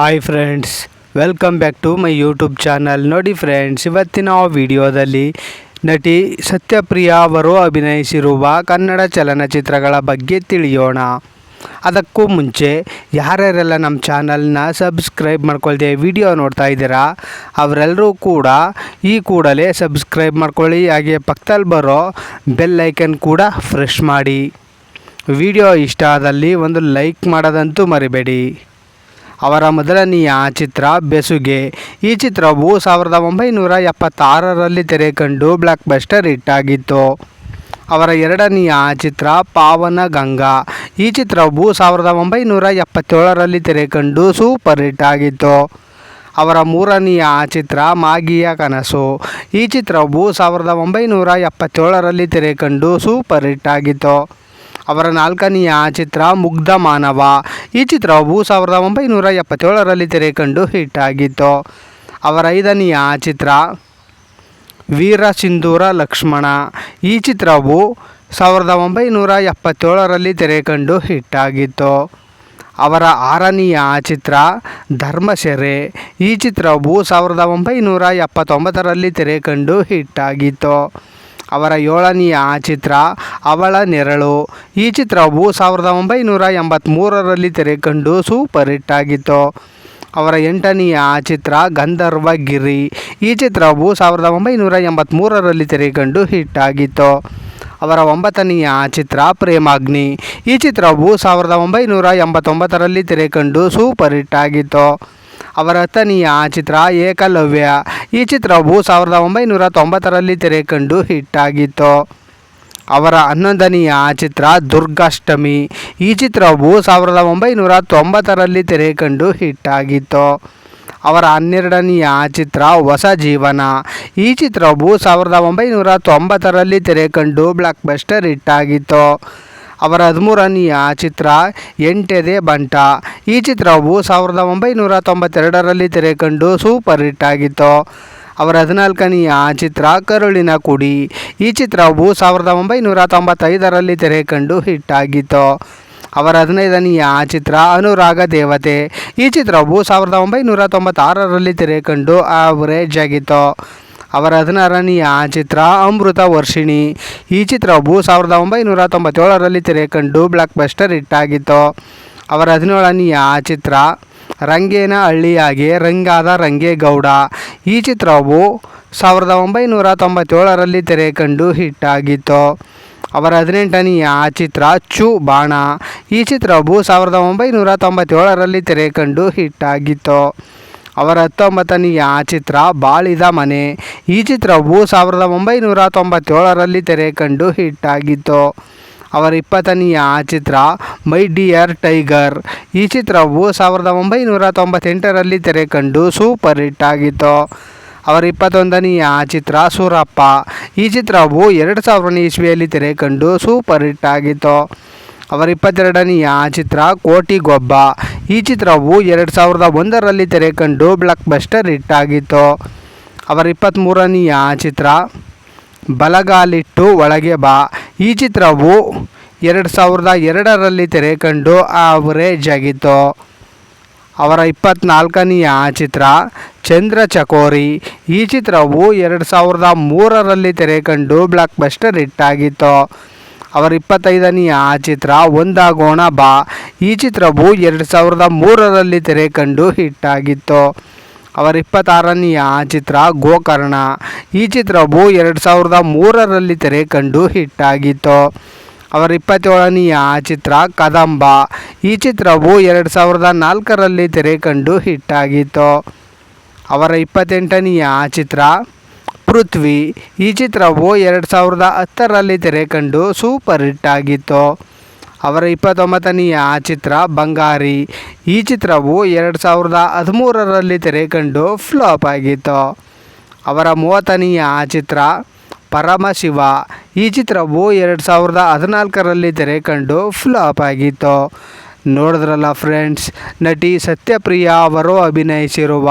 Hi friends welcome back to my YouTube channel ನೋಡಿ friends ಇವತ್ತಿನ ವಿಡಿಯೋದಲ್ಲಿ ನಟಿ ಸತ್ಯಪ್ರಿಯಾ ಅವರು ಅಭಿನಯಿಸಿರುವ ಕನ್ನಡ ಚಲನಚಿತ್ರಗಳ ಬಗ್ಗೆ ತಿಳಿಯೋಣ. ಅದಕ್ಕೂ ಮುಂಚೆ ಯಾರ್ಯಾರೆಲ್ಲ ನಮ್ಮ ಚಾನಲ್ನ ಸಬ್ಸ್ಕ್ರೈಬ್ ಮಾಡ್ಕೊಳ್ದೆ ವಿಡಿಯೋ ನೋಡ್ತಾ ಇದ್ದೀರಾ, ಅವರೆಲ್ಲರೂ ಕೂಡ ಈ ಕೂಡಲೇ ಸಬ್ಸ್ಕ್ರೈಬ್ ಮಾಡ್ಕೊಳ್ಳಿ. ಹಾಗೆ ಪಕ್ಕದಲ್ಲಿ ಬರೋ ಬೆಲ್ ಕೂಡ ಫ್ರೆಶ್ ಮಾಡಿ. ವಿಡಿಯೋ ಇಷ್ಟ ಆದಲ್ಲಿ ಒಂದು ಲೈಕ್ ಮಾಡೋದಂತೂ ಮರಿಬೇಡಿ. ಅವರ ಮೊದಲನೆಯ ಚಿತ್ರ ಬೆಸುಗೆ. ಈ ಚಿತ್ರವು ಸಾವಿರದ ಒಂಬೈನೂರ ಎಪ್ಪತ್ತಾರರಲ್ಲಿ ತೆರೆ ಕಂಡು ಬ್ಲಾಕ್ ಬಸ್ಟರ್ ಹಿಟ್ ಆಗಿತ್ತು ಅವರ ಎರಡನೆಯ ಚಿತ್ರ ಪಾವನ ಗಂಗಾ ಈ ಚಿತ್ರವು ಸಾವಿರದ ಒಂಬೈನೂರ ಎಪ್ಪತ್ತೇಳರಲ್ಲಿ ತೆರೆ ಕಂಡು ಸೂಪರ್ ಹಿಟ್ ಆಗಿತ್ತು ಅವರ ಮೂರನೆಯ ಚಿತ್ರ ಮಾಗಿಯ ಕನಸು. ಈ ಚಿತ್ರವು ಸಾವಿರದ ಒಂಬೈನೂರ ಎಪ್ಪತ್ತೇಳರಲ್ಲಿ ತೆರೆ ಕಂಡು ಸೂಪರ್ ಹಿಟ್ ಆಗಿತ್ತು ಅವರ ನಾಲ್ಕನೆಯ ಚಿತ್ರ ಮುಗ್ಧ ಮಾನವ. ಈ ಚಿತ್ರವು ಸಾವಿರದ ಒಂಬೈನೂರ ಎಪ್ಪತ್ತೇಳರಲ್ಲಿ ತೆರೆ ಕಂಡು ಹಿಟ್ ಆಗಿತ್ತು. ಅವರ ಐದನೆಯ ಚಿತ್ರ ವೀರ ಸಿಂಧೂರ ಲಕ್ಷ್ಮಣ. ಈ ಚಿತ್ರವು ಸಾವಿರದ ಒಂಬೈನೂರ ಎಪ್ಪತ್ತೇಳರಲ್ಲಿ ತೆರೆ ಕಂಡು ಹಿಟ್ ಆಗಿತ್ತು. ಅವರ ಆರನೆಯ ಚಿತ್ರ ಧರ್ಮಸೆರೆ ಈ ಚಿತ್ರವು ಸಾವಿರದ ಒಂಬೈನೂರ ಎಪ್ಪತ್ತೊಂಬತ್ತರಲ್ಲಿ ತೆರೆ ಕಂಡು ಹಿಟ್ ಆಗಿತ್ತು. ಅವರ ಏಳನೆಯ ಚಿತ್ರ ಅವಳ ನೆರಳು. ಈ ಚಿತ್ರವು ಸಾವಿರದ ಒಂಬೈನೂರ ಎಂಬತ್ತ್ಮೂರರಲ್ಲಿ ತೆರೆ ಕಂಡು ಸೂಪರ್ ಹಿಟ್ ಆಗಿತ್ತು. ಅವರ ಎಂಟನೆಯ ಚಿತ್ರ ಗಂಧರ್ವ ಗಿರಿ. ಈ ಚಿತ್ರವು ಸಾವಿರದ ಒಂಬೈನೂರ ಎಂಬತ್ತ್ಮೂರರಲ್ಲಿ ತೆರೆ ಕಂಡು ಹಿಟ್ ಆಗಿತ್ತು. ಅವರ ಒಂಬತ್ತನೆಯ ಚಿತ್ರ ಪ್ರೇಮಾಗ್ನಿ. ಈ ಚಿತ್ರವು ಸಾವಿರದ ಒಂಬೈನೂರ ಎಂಬತ್ತೊಂಬತ್ತರಲ್ಲಿ ತೆರೆ ಕಂಡು ಸೂಪರ್ ಹಿಟ್ ಆಗಿತ್ತು. ಅವರ ಹತ್ತನೆಯ ಚಿತ್ರ ಏಕಲವ್ಯ. ಈ ಚಿತ್ರವು ಸಾವಿರದ ಒಂಬೈನೂರ ತೊಂಬತ್ತರಲ್ಲಿ ತೆರೆ ಕಂಡು ಹಿಟ್ ಆಗಿತ್ತು ಅವರ ಹನ್ನೊಂದನೆಯ ಚಿತ್ರ ದುರ್ಗಾಷ್ಟಮಿ. ಈ ಚಿತ್ರವು ಸಾವಿರದ ಒಂಬೈನೂರ ತೊಂಬತ್ತರಲ್ಲಿ ತೆರೆ ಕಂಡು ಹಿಟ್ ಆಗಿತ್ತು ಅವರ ಹನ್ನೆರಡನೆಯ ಚಿತ್ರ ಹೊಸ ಜೀವನ. ಈ ಚಿತ್ರವು ಸಾವಿರದ ಒಂಬೈನೂರ ತೊಂಬತ್ತರಲ್ಲಿ ತೆರೆ ಕಂಡು ಬ್ಲಾಕ್ ಬಸ್ಟರ್ ಹಿಟ್ ಆಗಿತ್ತು ಅವರ ಹದಿಮೂರನೆಯ ಚಿತ್ರ ಎಂಟೆದೆ ಬಂಟ. ಈ ಚಿತ್ರವು ಸಾವಿರದ ಒಂಬೈನೂರ ತೊಂಬತ್ತೆರಡರಲ್ಲಿ ತೆರೆ ಕಂಡು ಸೂಪರ್ ಹಿಟ್ ಆಗಿತ್ತು. ಅವರ ಹದಿನಾಲ್ಕನೆಯ ಚಿತ್ರ ಕರುಳಿನ ಕುಡಿ. ಈ ಚಿತ್ರವು ಸಾವಿರದ ಒಂಬೈನೂರ ತೊಂಬತ್ತೈದರಲ್ಲಿ ತೆರೆ ಕಂಡು ಹಿಟ್ ಆಗಿತ್ತು. ಅವರ ಹದಿನೈದನೆಯ ಚಿತ್ರ ಅನುರಾಗ ದೇವತೆ. ಈ ಚಿತ್ರವು ಸಾವಿರದ ಒಂಬೈನೂರ ತೊಂಬತ್ತಾರರಲ್ಲಿ ತೆರೆ ಕಂಡು ಆವರೇಜ್ ಆಗಿತ್ತು. ಅವರ ಹದಿನಾರನೆಯ ಚಿತ್ರ ಅಮೃತ ವರ್ಷಿಣಿ. ಈ ಚಿತ್ರವು ಸಾವಿರದ ಒಂಬೈನೂರ ತೊಂಬತ್ತೇಳರಲ್ಲಿ ತೆರೆ ಕಂಡು ಬ್ಲಾಕ್ ಬಸ್ಟರ್ ಹಿಟ್ ಆಗಿತ್ತು. ಅವರ ಹದಿನೇಳನೆಯ ಚಿತ್ರ ರಂಗೇನ ಹಳ್ಳಿಯಾಗೆ ರಂಗಾದ ರಂಗೇಗೌಡ. ಈ ಚಿತ್ರವು ಸಾವಿರದ ಒಂಬೈನೂರ ತೊಂಬತ್ತೇಳರಲ್ಲಿ ತೆರೆ ಕಂಡು ಹಿಟ್ ಆಗಿತ್ತು. ಅವರ ಹದಿನೆಂಟನೆಯ ಚಿತ್ರ ಚು ಬಾಣ. ಈ ಚಿತ್ರವು ಸಾವಿರದ ಒಂಬೈನೂರ ತೊಂಬತ್ತೇಳರಲ್ಲಿ ತೆರೆ ಕಂಡು ಹಿಟ್ ಆಗಿತ್ತು. ಅವರ ಹತ್ತೊಂಬತ್ತನೆಯ ಚಿತ್ರ ಬಾಳಿದ ಮನೆ. ಈ ಚಿತ್ರವು ಸಾವಿರದ ಒಂಬೈನೂರ ತೊಂಬತ್ತೇಳರಲ್ಲಿ ತೆರೆ ಕಂಡು ಹಿಟ್ ಆಗಿತ್ತು. ಅವರ ಇಪ್ಪತ್ತನೆಯ ಚಿತ್ರ ಮೈ ಡಿಯರ್ ಟೈಗರ್. ಈ ಚಿತ್ರವು ಸಾವಿರದ ಒಂಬೈನೂರ ತೊಂಬತ್ತೆಂಟರಲ್ಲಿ ತೆರೆ ಕಂಡು ಸೂಪರ್ ಹಿಟ್ ಆಗಿತ್ತು. ಅವರ ಇಪ್ಪತ್ತೊಂದನೆಯ ಚಿತ್ರ ಸೂರಪ್ಪ. ಈ ಚಿತ್ರವು ಎರಡು ಸಾವಿರನೇ ಇಸ್ವಿಯಲ್ಲಿ ತೆರೆ ಕಂಡು ಸೂಪರ್ ಹಿಟ್ ಆಗಿತ್ತು. ಅವರ ಇಪ್ಪತ್ತೆರಡನೆಯ ಚಿತ್ರ ಕೋಟಿಗೊಬ್ಬ ಈ ಚಿತ್ರವು ಎರಡು ಸಾವಿರದ ಒಂದರಲ್ಲಿ ತೆರೆ ಕಂಡು ಬ್ಲಾಕ್ ಬಸ್ಟರ್ ಹಿಟ್ ಆಗಿತ್ತು. ಅವರ ಇಪ್ಪತ್ತ್ಮೂರನೆಯ ಚಿತ್ರ, ಬಲಗಾಲಿಟ್ಟು ಒಳಗೆ ಬಾ ಈ ಚಿತ್ರವು ಎರಡು ಸಾವಿರದ ಎರಡರಲ್ಲಿ ತೆರೆ ಕಂಡು ಆವರೇಜ್ ಆಗಿತ್ತು. ಅವರ ಇಪ್ಪತ್ತ್ನಾಲ್ಕನೆಯ ಚಿತ್ರ, ಚಂದ್ರ ಚಕೋರಿ ಈ ಚಿತ್ರವು ಎರಡು ಸಾವಿರದ ಮೂರರಲ್ಲಿ ತೆರೆ ಕಂಡು ಬ್ಲಾಕ್ ಬಸ್ಟರ್ ಹಿಟ್ ಆಗಿತ್ತು. ಅವರ ಇಪ್ಪತ್ತೈದನೆಯ ಚಿತ್ರ ಒಂದಾಗೋಣ ಬಾ. ಈ ಚಿತ್ರವು ಎರಡು ಸಾವಿರದ ಮೂರರಲ್ಲಿ ತೆರೆ ಕಂಡು ಹಿಟ್ ಆಗಿತ್ತು. ಅವರ ಇಪ್ಪತ್ತಾರನೆಯ ಚಿತ್ರ ಗೋಕರ್ಣ. ಈ ಚಿತ್ರವು ಎರಡು ಸಾವಿರದ ಮೂರರಲ್ಲಿ ತೆರೆ ಕಂಡು ಹಿಟ್ ಆಗಿತ್ತು. ಅವರ ಇಪ್ಪತ್ತೇಳನೆಯ ಚಿತ್ರ ಕದಂಬ. ಈ ಚಿತ್ರವು ಎರಡು ಸಾವಿರದ ನಾಲ್ಕರಲ್ಲಿ ತೆರೆ ಕಂಡು ಹಿಟ್ ಆಗಿತ್ತು. ಅವರ ಇಪ್ಪತ್ತೆಂಟನೆಯ ಚಿತ್ರ ಪೃಥ್ವಿ ಈ ಚಿತ್ರವು ಎರಡು ಸಾವಿರದ ಹತ್ತರಲ್ಲಿ ತೆರೆ ಕಂಡು ಸೂಪರ್ ಹಿಟ್ ಆಗಿತ್ತು. ಅವರ ಇಪ್ಪತ್ತೊಂಬತ್ತನೆಯ ಚಿತ್ರ ಬಂಗಾರಿ. ಈ ಚಿತ್ರವು ಎರಡು ಸಾವಿರದ ಹದಿಮೂರರಲ್ಲಿ ತೆರೆ ಕಂಡು ಫ್ಲಾಪ್ ಆಗಿತ್ತು. ಅವರ ಮೂವತ್ತನೆಯ ಚಿತ್ರ ಪರಮಶಿವ ಈ ಚಿತ್ರವು ಎರಡು ಸಾವಿರದ ಹದಿನಾಲ್ಕರಲ್ಲಿ ತೆರೆ ಕಂಡು ಫ್ಲಾಪ್ ಆಗಿತ್ತು. ನೋಡಿದ್ರಲ್ಲ ಫ್ರೆಂಡ್ಸ್, ನಟಿ ಸತ್ಯಪ್ರಿಯಾ ಅವರು ಅಭಿನಯಿಸಿರುವ